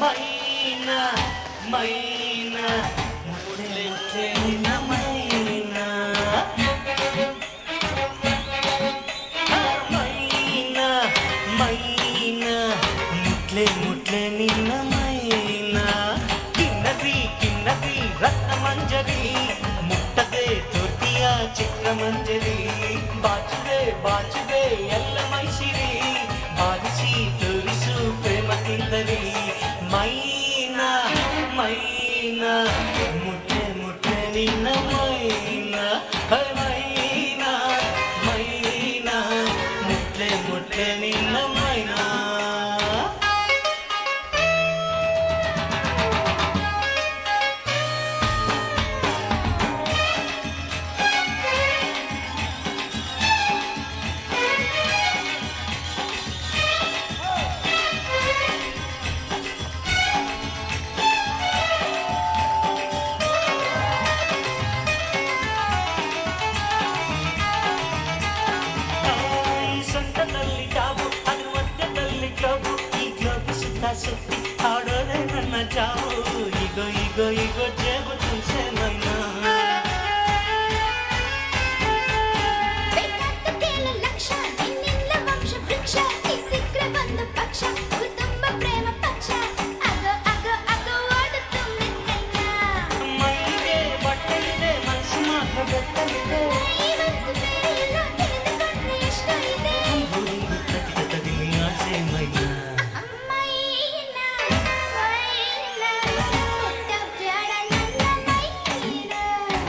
Maina Maina ముసలిట్లైన Maina. Maina Maina ముట్లైన Sunset.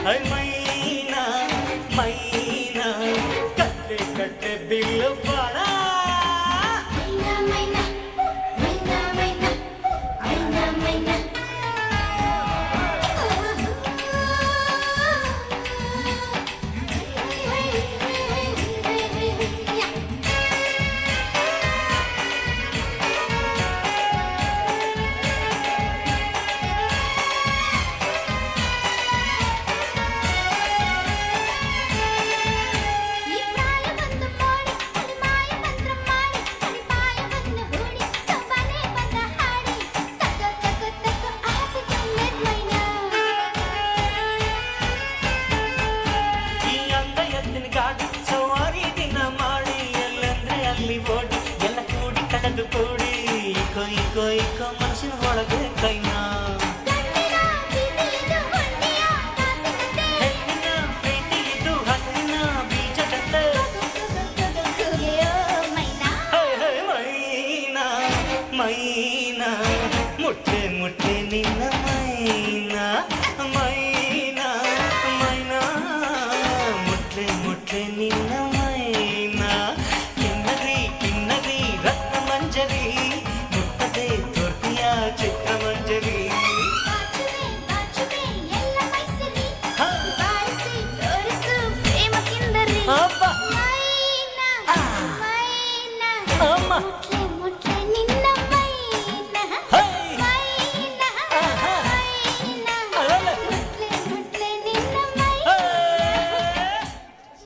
I Amen. ಕೊಡಿ ಇಕ ಇಕ ಇಕ ಮನಸ್ಸಿನ ಒಳಗೆ ಕೈನ ಮುಟ್ಟೆ ಮುಟ್ಟೆ ನಿನ್ನ ಮೈನಾ ಮೈನಾ ಮೈನಾ ಮುಟ್ಟೆ ಮುಟ್ಟೆ ನಿನ್ನ